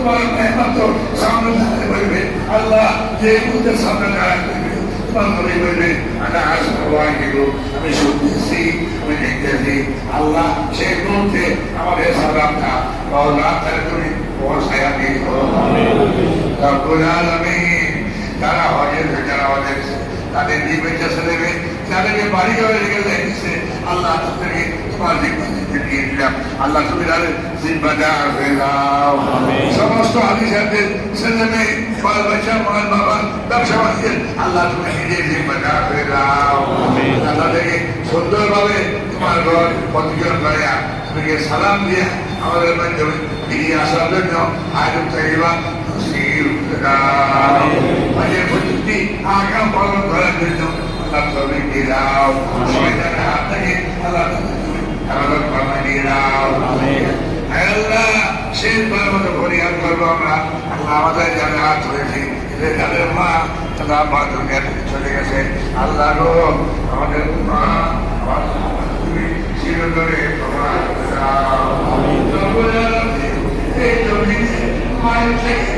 তোমার মেহনত সামনে দাঁড়াতে পারবে। আল্লাহ যে মুহূর্তে সামনে দাঁড়াতে পারবে তোমার মনে করবে, আল্লাহ আসবাই গেল আমি শুনতেছি আমি দেখতেছি, আল্লাহ সেই মুহূর্তে আমাদের সালামটা আল্লাহ তাহলে তুমি দিয়ে রব্বুল আলামিন, যারা হজের যারা হজের তাদের জীবনটা ছেলেবে যাদেরকে বাড়ি ঘরে রেখে দিয়েছে আল্লাহ তাদেরকে তোমার দিয়ে দিলাম আল্লাহ তুমি তাদের জিম্মাদার হয়ে সমস্ত হাদিসাদের ছেলে মেয়ে বাল বাচ্চা মাল বাবা ব্যবসা বাণিজ্যের আল্লাহ তুমি নিজে হয়ে দাও আল্লাহ থেকে সুন্দরভাবে তোমার ঘর প্রতিজন করে তুমি সালাম দিয়ে আমাদের মাধ্যমে ফিরিয়ে আসার জন্য আয়োজন মাঝে প্রযুক্তি আগাম পালন করার জন্য আল্লাহ দিয়ে দাও। শয়তানের হাত থেকে আল্লাহ করব আমরা আল্লাহ আমাদের জানে হাত হয়েছে যাদের মা আল্লাহ মা দুনিয়া থেকে চলে গেছে। আল্লাহ আমাদের মা চিরদরে এই জমিতে মায়ের থেকে